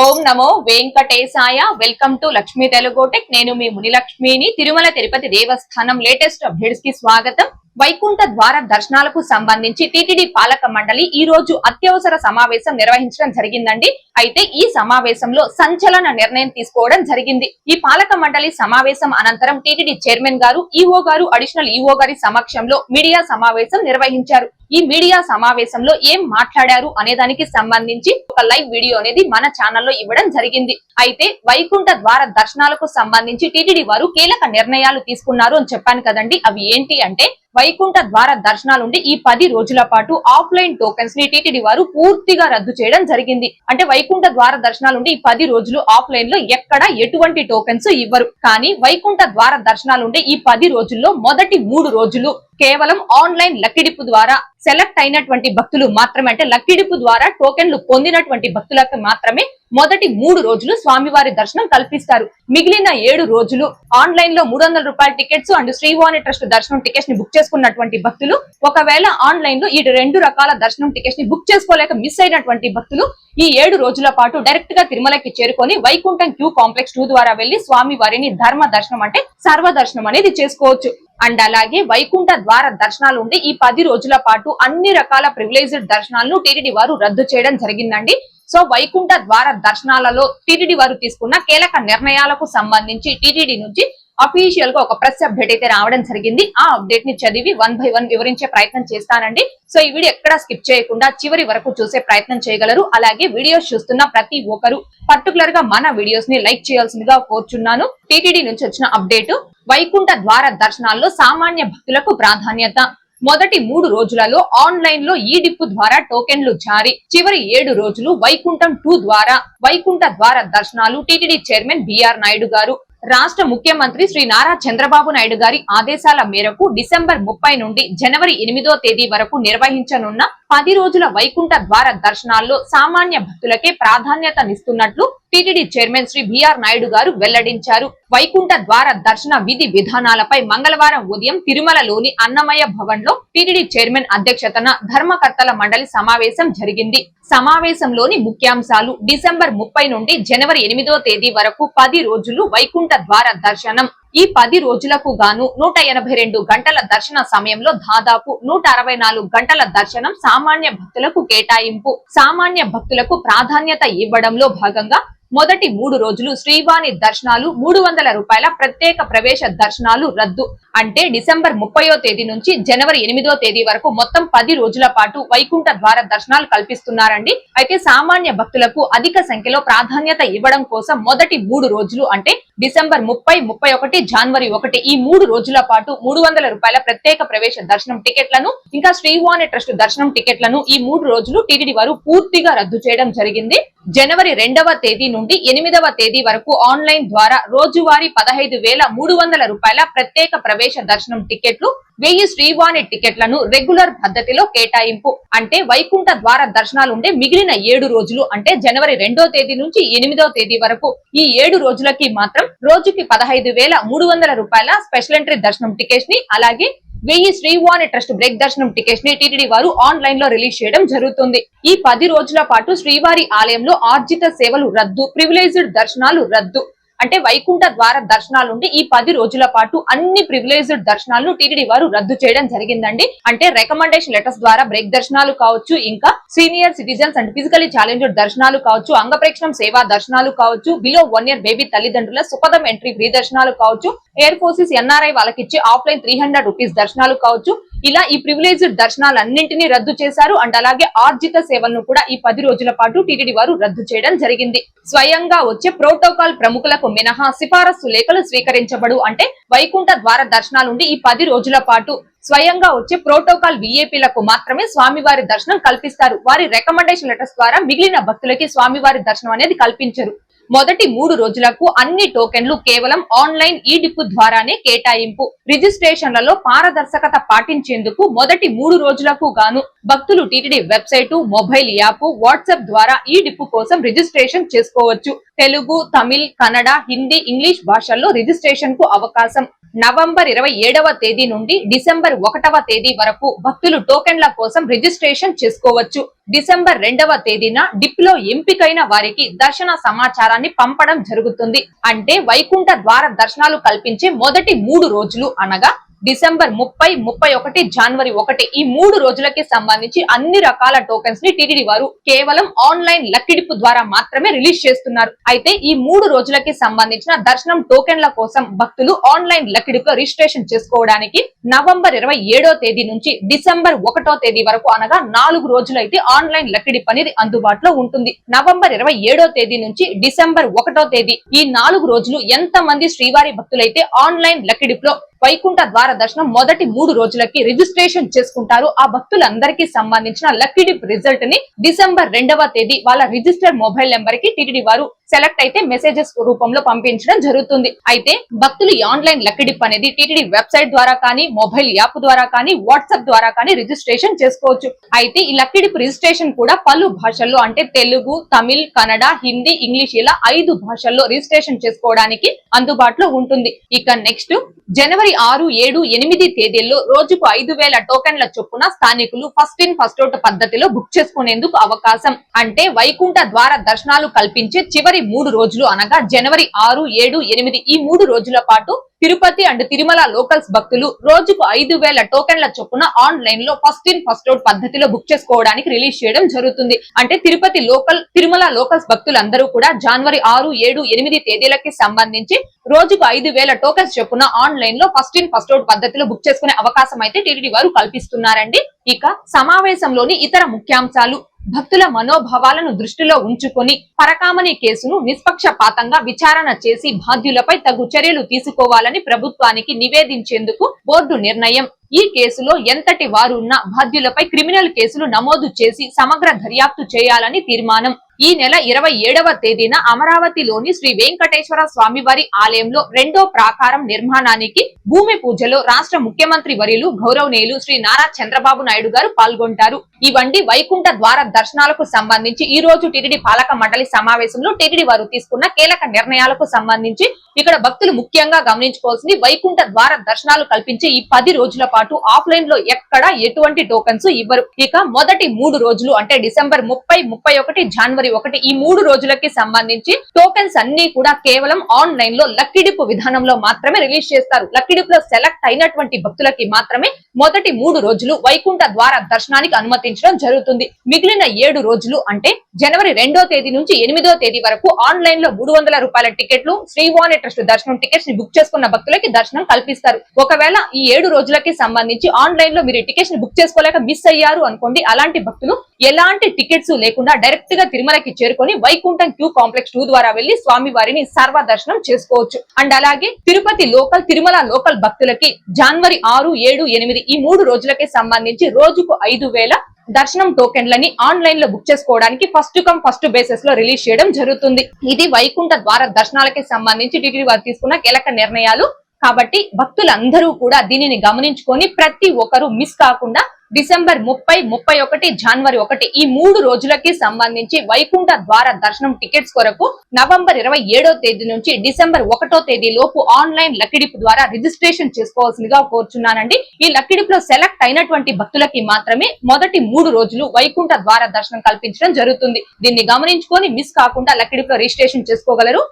Om Namo Venkatesaya. Welcome to Lakshmi తెలుగోటెక్ నేను మీ మునిలక్ష్మిని. తిరుమల తిరుపతి దేవస్థానం latest అప్డేట్స్కి స్వాగతం. వైకుంఠ ద్వార దర్శనాలకు సంబంధించి టిటిడి పాలక మండలి ఈ రోజు అత్యవసర సమావేశం నిర్వహించడం జరిగిందండి. అయితే ఈ సమావేశంలో సంచలన నిర్ణయం తీసుకోవడం జరిగింది. ఈ పాలక మండలి సమావేశం అనంతరం టిటిడి చైర్మన్ గారు ఈఓ గారు అడిషనల్ ఈఓ గారి సమక్షంలో మీడియా సమావేశం నిర్వహించారు. ఈ మీడియా సమావేశంలో ఏం మాట్లాడారు అనే దానికి సంబంధించి ఒక లైవ్ వీడియో అనేది మన ఛానల్లో ఇవ్వడం జరిగింది. అయితే వైకుంఠ ద్వార దర్శనాలకు సంబంధించి టీటీడీ వారు కీలక నిర్ణయాలు తీసుకున్నారు అని చెప్పాను కదండి. అవి ఏంటి అంటే వైకుంఠ ద్వార దర్శనాలుండి ఈ పది రోజుల పాటు ఆఫ్లైన్ టోకెన్స్ని టీటీడీ వారు పూర్తిగా రద్దు చేయడం జరిగింది. అంటే వైకుంఠ ద్వార దర్శనాలుండి ఈ పది రోజులు ఆఫ్లైన్లో ఎక్కడ ఎటువంటి టోకెన్స్ ఇవ్వరు. కానీ వైకుంఠ ద్వార దర్శనాలుండి ఈ పది రోజుల్లో మొదటి మూడు రోజులు కేవలం ఆన్లైన్ లక్కిడిపు ద్వారా సెలెక్ట్ అయినటువంటి భక్తులు మాత్రమే అంటే లక్కిడిపు ద్వారా టోకెన్లు పొందినటువంటి భక్తులకు మాత్రమే మొదటి మూడు రోజులు స్వామివారి దర్శనం కల్పిస్తారు. మిగిలిన ఏడు రోజులు ఆన్లైన్లో మూడు వందల రూపాయల టికెట్స్ అండ్ శ్రీవాణి ట్రస్ట్ దర్శనం టికెట్స్ని బుక్ చేసుకున్నటువంటి భక్తులు. ఒకవేళ ఆన్లైన్లో ఈ రెండు రకాల దర్శనం టికెట్స్ని బుక్ చేసుకోలేక మిస్ అయినటువంటి భక్తులు ఈ ఏడు రోజుల పాటు డైరెక్ట్గా తిరుమలకి చేరుకొని వైకుంఠం క్యూ కాంప్లెక్స్ టూ ద్వారా వెళ్ళి స్వామి వారిని ధర్మ దర్శనం అంటే సర్వ దర్శనం అనేది చేసుకోవచ్చు. అండ్ అలాగే వైకుంఠ ద్వార దర్శనాలు ఉండి ఈ పది రోజుల పాటు అన్ని రకాల ప్రివిలేజ్డ్ దర్శనాలను టీటీడీ వారు రద్దు చేయడం జరిగిందండి. సో వైకుంఠ ద్వార దర్శనాలలో టీటీడీ వారు తీసుకున్న కీలక నిర్ణయాలకు సంబంధించి టీటీడీ నుంచి అఫీషియల్గా ఒక ప్రెస్ అప్డేట్ అయితే రావడం జరిగింది. ఆ అప్డేట్ని చదివి వన్ బై వన్ వివరించే ప్రయత్నం చేస్తానండి. సో ఈ వీడియో ఎక్కడా స్కిప్ చేయకుండా చివరి వరకు చూసే ప్రయత్నం చేయగలరు. అలాగే వీడియోస్ చూస్తున్న ప్రతి ఒక్కరు పర్టికులర్గా మన వీడియోస్ని లైక్ చేయాల్సిందిగా కోరుచున్నాను. టీటీడీ నుంచి వచ్చిన అప్డేట్ వైకుంఠ ద్వార దర్శనాల్లో సామాన్య భక్తులకు ప్రాధాన్యత మొదటి మూడు రోజులలో ఆన్లైన్లో ఈ డిప్పు ద్వారా టోకెన్లు జారీ. చివరి ఏడు రోజులు వైకుంఠం టూ ద్వారా. వైకుంఠ ద్వార దర్శనాలు టీటీడీ చైర్మన్ బిఆర్ నాయుడు గారు. రాష్ట్ర ముఖ్యమంత్రి శ్రీ నారా చంద్రబాబు నాయుడు గారి ఆదేశాల మేరకు డిసెంబర్ ముప్పై నుండి జనవరి ఎనిమిదో తేదీ వరకు నిర్వహించనున్న పది రోజుల వైకుంఠ ద్వార దర్శనాల్లో సామాన్య భక్తులకే ప్రాధాన్యతనిస్తున్నట్లు TTD chairman Shri B R Naidu గారు వెల్లడించారు. వైకుంఠ ద్వార దర్శన విధి విధానాలపై మంగళవారం ఉదయం తిరుమలలోని అన్నమయ్య భవన్లో టిటిడి చైర్మన్ అధ్యక్షతన ధర్మకర్తల మండలి సమావేశం జరిగింది. సమావేశంలోని ముఖ్యాంశాలు డిసెంబర్ ముప్పై నుండి జనవరి ఎనిమిదో తేదీ వరకు పది రోజులు వైకుంఠ ద్వార దర్శనం. ఈ పది రోజులకు గాను నూట ఎనభై రెండు గంటల దర్శన సమయంలో దాదాపు నూట అరవై నాలుగు గంటల దర్శనం సామాన్య భక్తులకు కేటాయింపు. సామాన్య భక్తులకు ప్రాధాన్యత ఇవ్వడంలో భాగంగా మొదటి మూడు రోజులు శ్రీవాణి దర్శనాలు మూడు వందల రూపాయల ప్రత్యేక ప్రవేశ దర్శనాలు రద్దు. అంటే డిసెంబర్ ముప్పయో తేదీ నుంచి జనవరి ఎనిమిదో తేదీ వరకు మొత్తం పది రోజుల పాటు వైకుంఠ ద్వార దర్శనాలు కల్పిస్తున్నారండి. అయితే సామాన్య భక్తులకు అధిక సంఖ్యలో ప్రాధాన్యత ఇవ్వడం కోసం మొదటి మూడు రోజులు అంటే డిసెంబర్ ముప్పై ముప్పై ఒకటి జనవరి ఒకటి ఈ మూడు రోజుల పాటు మూడు వందల రూపాయల ప్రత్యేక ప్రవేశ దర్శనం టికెట్లను ఇంకా శ్రీవాణి ట్రస్ట్ దర్శనం టికెట్లను ఈ మూడు రోజులు టీటీడీ వారు పూర్తిగా రద్దు చేయడం జరిగింది. జనవరి రెండవ తేదీ నుండి ఎనిమిదవ తేదీ వరకు ఆన్లైన్ ద్వారా రోజువారీ పదహైదు వేల మూడు వందల రూపాయల ప్రత్యేక ప్రవేశ దర్శనం టికెట్లు వెయ్యి శ్రీవాణి టికెట్లను రెగ్యులర్ పద్ధతిలో కేటాయింపు. అంటే వైకుంఠ ద్వార దర్శనాలుండే మిగిలిన ఏడు రోజులు అంటే జనవరి రెండో తేదీ నుంచి ఎనిమిదో తేదీ వరకు ఈ ఏడు రోజులకి మాత్రం రోజుకి పదహైదు వేల మూడు వందల రూపాయల స్పెషల్ ఎంట్రీ దర్శనం టికెట్స్ని అలాగే వెయ్యి శ్రీవాణి ట్రస్ట్ బ్రేక్ దర్శనం టికెట్స్ని టీటీడీ వారు ఆన్లైన్లో రిలీజ్ చేయడం జరుగుతుంది. ఈ పది రోజుల పాటు శ్రీవారి ఆలయంలో ఆర్జిత సేవలు రద్దు ప్రివిలేజ్డ్ దర్శనాలు రద్దు. అంటే వైకుంఠ ద్వార దర్శనాలు ఉండి ఈ పది రోజుల పాటు అన్ని ప్రివిలేజ్డ్ దర్శనాలను టీటీడీ వారు రద్దు చేయడం జరిగిందండి. అంటే రికమెండేషన్ లెటర్స్ ద్వారా బ్రేక్ దర్శనాలు కావచ్చు ఇంకా senior citizens and physically challenged దర్శనాలు కావచ్చు అంగప్రేక్షణం సేవా దర్శనాలు కావచ్చు బిలో వన్ ఇయర్ బేబీ తల్లిదండ్రుల సుపదం ఎంట్రీ ఫ్రీ దర్శనాలు కావచ్చు ఎయిర్ ఫోర్సెస్ ఎన్ఆర్ఐ వాళ్ళకి ఇచ్చే ఆఫ్లైన్ త్రీ హండ్రెడ్ రూపీస్ దర్శనాలు కావచ్చు ఇలా ఈ ప్రివిలేజ్డ్ దర్శనాలన్నింటినీ రద్దు చేశారు. అండ్ అలాగే ఆర్జిత సేవలను కూడా ఈ పది రోజుల పాటు టీటీడీ వారు రద్దు చేయడం జరిగింది. స్వయంగా వచ్చే ప్రోటోకాల్ ప్రముఖులకు మినహా సిఫారసు లేఖలు స్వీకరించబడు. అంటే వైకుంఠ ద్వార దర్శనాలుండి ఈ పది రోజుల పాటు స్వయంగా వచ్చే ప్రోటోకాల్ విఏపీలకు మాత్రమే స్వామివారి దర్శనం కల్పిస్తారు. వారి రికమెండేషన్ లెటర్స్ ద్వారా మిగిలిన భక్తులకి స్వామివారి దర్శనం అనేది కల్పించరు. మొదటి మూడు రోజులకు అన్ని టోకెన్లు కేవలం ఆన్లైన్ ఈ డిప్పు ద్వారానే కేటాయింపు. రిజిస్ట్రేషన్లలో పారదర్శకత పాటించేందుకు మొదటి మూడు రోజులకు గాను భక్తులు TTD website mobile app WhatsApp ద్వారా ఈ డిప్పు కోసం రిజిస్ట్రేషన్ చేసుకోవచ్చు. తెలుగు తమిళ్ కన్నడ హిందీ ఇంగ్లీష్ భాషల్లో రిజిస్ట్రేషన్కు అవకాశం. నవంబర్ ఇరవై ఏడవ తేదీ నుండి డిసెంబర్ ఒకటవ తేదీ వరకు భక్తులు టోకెన్ల కోసం రిజిస్ట్రేషన్ చేసుకోవచ్చు. డిసెంబర్ రెండవ తేదీన డిప్లో ఎంపికైన వారికి దర్శన సమాచారాన్ని పంపడం జరుగుతుంది. అంటే వైకుంఠ ద్వార దర్శనాలు కల్పించే మొదటి మూడు రోజులు అనగా డిసెంబర్ ముప్పై ముప్పై ఒకటి జనవరి ఒకటి ఈ మూడు రోజులకి సంబంధించి అన్ని రకాల టోకెన్స్ని టీటీడీ వారు కేవలం ఆన్లైన్ లక్కిడిపు ద్వారా మాత్రమే రిలీజ్ చేస్తున్నారు. అయితే ఈ మూడు రోజులకి సంబంధించిన దర్శనం టోకెన్ల కోసం భక్తులు ఆన్లైన్ లక్కిడిపులో రిజిస్ట్రేషన్ చేసుకోవడానికి నవంబర్ ఇరవై ఏడో తేదీ నుంచి డిసెంబర్ ఒకటో తేదీ వరకు అనగా నాలుగు రోజులైతే ఆన్లైన్ లక్కిడిపు అనేది అందుబాటులో ఉంటుంది. నవంబర్ ఇరవై ఏడో తేదీ నుంచి డిసెంబర్ ఒకటో తేదీ ఈ నాలుగు రోజులు ఎంత మంది శ్రీవారి భక్తులైతే ఆన్లైన్ లక్కిడిపులో వైకుంఠ ద్వార దర్శనం మొదటి మూడు రోజులకి రిజిస్ట్రేషన్ చేసుకుంటారు. ఆ భక్తులందరికీ సంబంధించిన లక్కీ డిప్ రిజల్ట్ని డిసెంబర్ రెండవ తేదీ వాళ్ళ రిజిస్టర్ మొబైల్ నెంబర్కి టిటిడి వారు సెలెక్ట్ అయితే మెసేజెస్ రూపంలో పంపించడం జరుగుతుంది. అయితే భక్తులు ఆన్లైన్ లక్కడిప్ అనేది టీటీడీ వెబ్సైట్ ద్వారా కానీ మొబైల్ యాప్ ద్వారా కానీ వాట్సాప్ ద్వారా కానీ రిజిస్ట్రేషన్ చేసుకోవచ్చు. అయితే ఈ లక్కడిప్ రిజిస్ట్రేషన్ కూడా పలు భాషల్లో అంటే తెలుగు తమిళ్ కన్నడ హిందీ ఇంగ్లీష్ ఇలా ఐదు భాషల్లో రిజిస్ట్రేషన్ చేసుకోవడానికి అందుబాటులో ఉంటుంది. ఇక నెక్స్ట్ జనవరి ఆరు ఏడు ఎనిమిది తేదీల్లో రోజుకు ఐదు వేల టోకెన్ల చొప్పున స్థానికులు ఫస్ట్ ఇన్ ఫస్ట్ అవుట్ పద్ధతిలో బుక్ చేసుకునేందుకు అవకాశం. అంటే వైకుంఠ ద్వార దర్శనాలు కల్పించే చివరి మూడు రోజులు అనగా జనవరి ఆరు ఏడు ఎనిమిది ఈ మూడు రోజుల పాటు తిరుపతి అండ్ తిరుమల లోకల్స్ భక్తులు రోజుకు ఐదు వేల టోకెన్ల చొప్పున ఆన్లైన్లో ఫస్ట్ ఇన్ ఫస్ట్ అవుట్ పద్ధతిలో బుక్ చేసుకోవడానికి రిలీజ్ చేయడం జరుగుతుంది. అంటే తిరుపతి లోకల్ తిరుమల లోకల్స్ భక్తులందరూ కూడా జనవరి ఆరు ఏడు ఎనిమిది తేదీలకి సంబంధించి రోజుకు ఐదు వేల టోకెన్స్ చొప్పున ఆన్లైన్లో ఫస్ట్ ఇన్ ఫస్ట్ అవుట్ పద్ధతిలో బుక్ చేసుకునే అవకాశం అయితే టీటీడీ వారు కల్పిస్తున్నారండి. ఇక సమావేశంలోని ఇతర ముఖ్యాంశాలు భక్తుల మనోభావాలను దృష్టిలో ఉంచుకొని పరకామణి కేసును నిష్పక్షపాతంగా విచారణ చేసి బాధ్యులపై తగు చర్యలు తీసుకోవాలని ప్రభుత్వానికి నివేదించేందుకు బోర్డు నిర్ణయం. ఈ కేసులో ఎంతటి వారు ఉన్న బాధ్యులపై క్రిమినల్ కేసులు నమోదు చేసి సమగ్ర దర్యాప్తు చేయాలని తీర్మానం. ఈ నెల ఇరవై ఏడవ తేదీన అమరావతిలోని శ్రీ వెంకటేశ్వర స్వామివారి ఆలయంలో రెండో ప్రాకారం నిర్మాణానికి భూమి పూజలో రాష్ట్ర ముఖ్యమంత్రి వర్యులు గౌరవనీయులు శ్రీ నారా చంద్రబాబు నాయుడు గారు పాల్గొంటారు. ఇవండి వైకుంఠ ద్వార దర్శనాలకు సంబంధించి ఈ రోజు టిరిడి పాలక మండలి సమావేశంలో టిరిడి వారు తీసుకున్న కీలక నిర్ణయాలకు సంబంధించి ఇక్కడ భక్తులు ముఖ్యంగా గమనించుకోవాల్సింది వైకుంఠ ద్వార దర్శనాలు కల్పించి ఈ పది రోజుల పాటు ఆఫ్లైన్లో ఎక్కడ ఎటువంటి టోకన్స్ ఇవ్వరు. ఇక మొదటి మూడు రోజులు అంటే డిసెంబర్ ముప్పై ముప్పై ఒకటి జనవరి ఒకటి ఈ మూడు రోజులకి సంబంధించి టోకెన్స్ అన్ని కూడా కేవలం ఆన్లైన్లో లక్కిడిపు విధానంలో మాత్రమే రిలీజ్ చేస్తారు. లక్కిడిపు లో సెలెక్ట్ అయినటువంటి భక్తులకి మాత్రమే మొదటి మూడు రోజులు వైకుంఠ ద్వార దర్శనానికి అనుమతించడం జరుగుతుంది. మిగిలిన ఏడు రోజులు అంటే జనవరి రెండో తేదీ నుంచి ఎనిమిదో తేదీ వరకు ఆన్లైన్లో మూడు వందల రూపాయల టికెట్లు శ్రీవాణి ట్రస్ట్ దర్శనం టికెట్స్ని బుక్ చేసుకున్న భక్తులకి దర్శనం కల్పిస్తారు. ఒకవేళ ఈ ఏడు రోజులకి సంబంధించి ఆన్లైన్లో మీరు టికెట్స్ని బుక్ చేసుకోలేక మిస్ అయ్యారు అనుకోండి అలాంటి భక్తులు ఎలాంటి టికెట్స్ లేకుండా డైరెక్ట్గా తిరుమలకి చేరుకొని వైకుంఠం క్యూ కాంప్లెక్స్ టూ ద్వారా వెళ్ళి స్వామి వారిని సర్వ దర్శనం చేసుకోవచ్చు. అండ్ అలాగే తిరుపతి లోకల్ తిరుమల లోకల్ భక్తులకి జనవరి ఆరు ఏడు ఎనిమిది ఈ మూడు రోజులకి సంబంధించి రోజుకు ఐదు వేల దర్శనం టోకెన్లని ఆన్లైన్లో బుక్ చేసుకోవడానికి ఫస్ట్ కమ్ ఫస్ట్ బేసిస్లో రిలీజ్ చేయడం జరుగుతుంది. ఇది వైకుంఠ ద్వార దర్శనాలకి సంబంధించి టిటిడి వారు తీసుకున్న కీలక నిర్ణయాలు. కాబట్టి భక్తులందరూ కూడా దీనిని గమనించుకొని ప్రతి ఒక్కరూ మిస్ కాకుండా డిసెంబర్ ముప్పై ముప్పై ఒకటి జనవరి ఒకటి ఈ మూడు రోజులకి సంబంధించి వైకుంఠ ద్వార దర్శనం టికెట్స్ కొరకు నవంబర్ ఇరవై ఏడో తేదీ నుంచి డిసెంబర్ ఒకటో తేదీ లోపు ఆన్లైన్ లక్కిడిప్ ద్వారా రిజిస్ట్రేషన్ చేసుకోవాల్సిందిగా కోరుచున్నానండి. ఈ లక్కిడిప్లో సెలెక్ట్ అయినటువంటి భక్తులకి మాత్రమే మొదటి మూడు రోజులు వైకుంఠ ద్వార దర్శనం కల్పించడం జరుగుతుంది. దీన్ని గమనించుకొని మిస్ కాకుండా లక్కిడిప్లో రిజిస్ట్రేషన్ చేసుకోగలరు.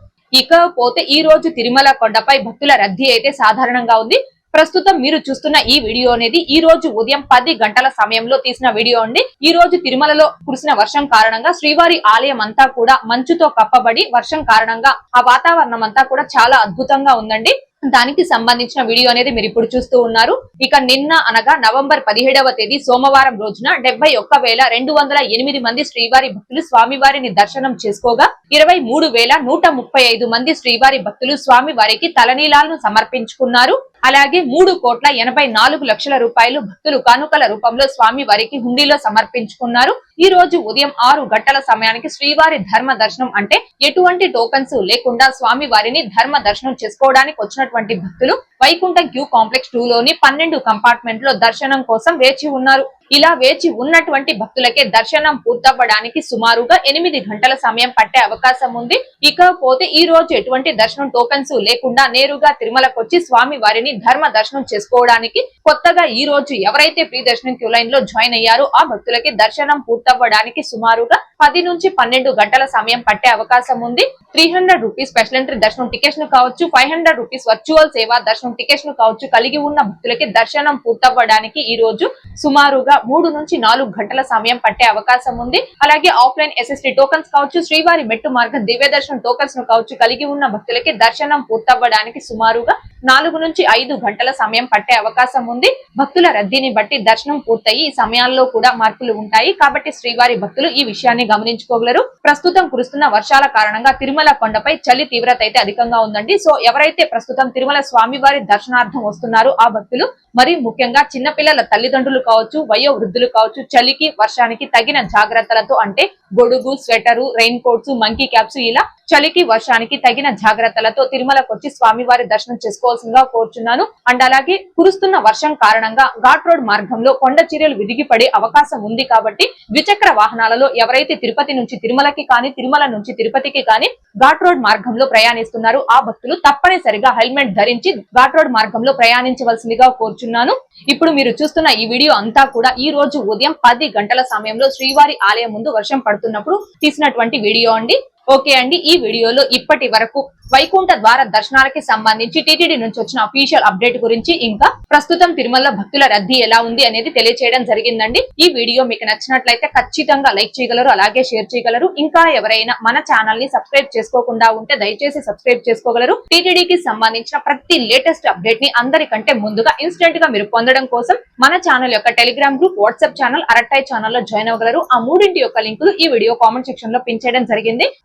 ఇకపోతే ఈ రోజు తిరుమల కొండపై భక్తుల రద్దీ అయితే సాధారణంగా ఉంది. ప్రస్తుతం మీరు చూస్తున్న ఈ వీడియో అనేది ఈ రోజు ఉదయం పది గంటల సమయంలో తీసిన వీడియో అండి. ఈ రోజు తిరుమలలో కురిసిన వర్షం కారణంగా శ్రీవారి ఆలయం అంతా కూడా మంచుతో కప్పబడి వర్షం కారణంగా ఆ వాతావరణం అంతా కూడా చాలా అద్భుతంగా ఉందండి. దానికి సంబంధించిన వీడియో అనేది మీరు ఇప్పుడు చూస్తూ ఉన్నారు. ఇక నిన్న అనగా నవంబర్ పదిహేడవ తేదీ సోమవారం రోజున డెబ్బై ఒక్క వేల రెండు వందల ఎనిమిది మంది శ్రీవారి భక్తులు స్వామివారిని దర్శనం చేసుకోగా ఇరవై మూడు వేల నూట ముప్పై ఐదు మంది శ్రీవారి భక్తులు స్వామివారికి తలనీలాలను సమర్పించుకున్నారు. అలాగే మూడు కోట్ల ఎనభై నాలుగు లక్షల రూపాయలు భక్తులు కానుకల రూపంలో స్వామి వారికి హుండీలో సమర్పించుకున్నారు. ఈ రోజు ఉదయం ఆరు గంటల సమయానికి శ్రీవారి ధర్మ దర్శనం అంటే ఎటువంటి టోకన్స్ లేకుండా స్వామి వారిని ధర్మ దర్శనం చేసుకోవడానికి వచ్చినటువంటి భక్తులు వైకుంఠం క్యూ కాంప్లెక్స్ టూ లోని పన్నెండు కంపార్ట్మెంట్లో దర్శనం కోసం వేచి ఉన్నారు. ఇలా వేచి ఉన్నటువంటి భక్తులకే దర్శనం పూర్తవ్వడానికి సుమారుగా ఎనిమిది గంటల సమయం పట్టే అవకాశం ఉంది. ఇకపోతే ఈ రోజు ఎటువంటి దర్శనం టోకెన్స్ లేకుండా నేరుగా తిరుమలకు వచ్చి స్వామి వారిని ధర్మ దర్శనం చేసుకోవడానికి కొత్తగా ఈ రోజు ఎవరైతే ఫ్రీ దర్శనం క్యూ లైన్లో జాయిన్ అయ్యారో ఆ భక్తులకి దర్శనం పూర్తవ్వడానికి సుమారుగా పది నుంచి పన్నెండు గంటల సమయం పట్టే అవకాశం ఉంది. Three hundred rupees special entry దర్శనం టికెట్స్ను కావచ్చు ఫైవ్ హండ్రెడ్ రూపీస్ వర్చువల్ సేవా దర్శనం టికెట్స్ను కావచ్చు కలిగి ఉన్న భక్తులకి దర్శనం పూర్తవ్వడానికి ఈ రోజు సుమారుగా మూడు నుంచి నాలుగు గంటల సమయం పట్టే అవకాశం ఉంది. అలాగే ఆఫ్లైన్ ఎస్ఎస్టీ టోకన్స్ కావచ్చు శ్రీవారి మెట్టు మార్గం దివ్య దర్శనం టోకన్స్ను కావచ్చు కలిగి ఉన్న భక్తులకి దర్శనం పూర్తవ్వడానికి సుమారుగా నాలుగు నుంచి ఐదు గంటల సమయం పట్టే అవకాశం ఉంది. భక్తుల రద్దీని బట్టి దర్శనం పూర్తయి ఈ సమయాల్లో కూడా మార్పులు ఉంటాయి. కాబట్టి శ్రీవారి భక్తులు ఈ విషయాన్ని గమనించుకోగలరు. ప్రస్తుతం కురుస్తున్న వర్షాల కారణంగా తిరుమల కొండపై చలి తీవ్రత అయితే అధికంగా ఉందండి. సో ఎవరైతే ప్రస్తుతం తిరుమల స్వామివారి దర్శనార్థం వస్తున్నారో ఆ భక్తులు మరి ముఖ్యంగా చిన్నపిల్లల తల్లిదండ్రులు కావచ్చు వయో వృద్ధులు కావచ్చు చలికి వర్షానికి తగిన జాగ్రత్తలతో అంటే గొడుగు sweater rain coats monkey caps ఇలా చలికి వర్షానికి తగిన జాగ్రత్తలతో తిరుమలకు వచ్చి స్వామివారి దర్శనం చేసుకోవాల్సిందిగా కోరుచున్నాను. అండ్ అలాగే కురుస్తున్న వర్షం కారణంగా ఘాట్ రోడ్ మార్గంలో కొండ చర్యలు విరిగిపడే అవకాశం ఉంది కాబట్టి ద్విచక్ర వాహనాలలో ఎవరైతే తిరుపతి నుంచి తిరుమలకి కానీ తిరుమల నుంచి తిరుపతికి కానీ ఘాట్ రోడ్ మార్గంలో ప్రయాణిస్తున్నారు. ఆ భక్తులు తప్పనిసరిగా హెల్మెట్ ధరించి ఘాట్ రోడ్ మార్గంలో ప్రయాణించవలసిందిగా కోరుచున్నాను. ఇప్పుడు మీరు చూస్తున్న ఈ వీడియో అంతా కూడా ఈ రోజు ఉదయం పది గంటల సమయంలో శ్రీవారి ఆలయం ముందు వర్షం పడుతున్నప్పుడు తీసినటువంటి వీడియో అండి. ఓకే అండి ఈ వీడియోలో ఇప్పటి వరకు వైకుంఠ ద్వార దర్శనాలకి సంబంధించి టీటీడీ నుంచి వచ్చిన అఫీషియల్ అప్డేట్ గురించి ఇంకా ప్రస్తుతం తిరుమల భక్తుల రద్దీ ఎలా ఉంది అనేది తెలియచేయడం జరిగిందండి. ఈ వీడియో మీకు నచ్చినట్లయితే ఖచ్చితంగా లైక్ చేయగలరు అలాగే షేర్ చేయగలరు. ఇంకా ఎవరైనా మన ఛానల్ని సబ్స్క్రైబ్ చేసుకోకుండా ఉంటే దయచేసి సబ్స్క్రైబ్ చేసుకోగలరు. టీటీడీకి సంబంధించిన ప్రతి లేటెస్ట్ అప్డేట్ని అందరికంటే ముందుగా ఇన్స్టెంట్గా మీరు పొందడం కోసం మన ఛానల్ యొక్క Telegram group WhatsApp channel Arattai ఛానల్లో జాయిన్ అవ్వగలరు. ఆ మూడింటి యొక్క లింకులు ఈ వీడియో కామెంట్ సెక్షన్లో పిన్ చేయడం జరిగింది.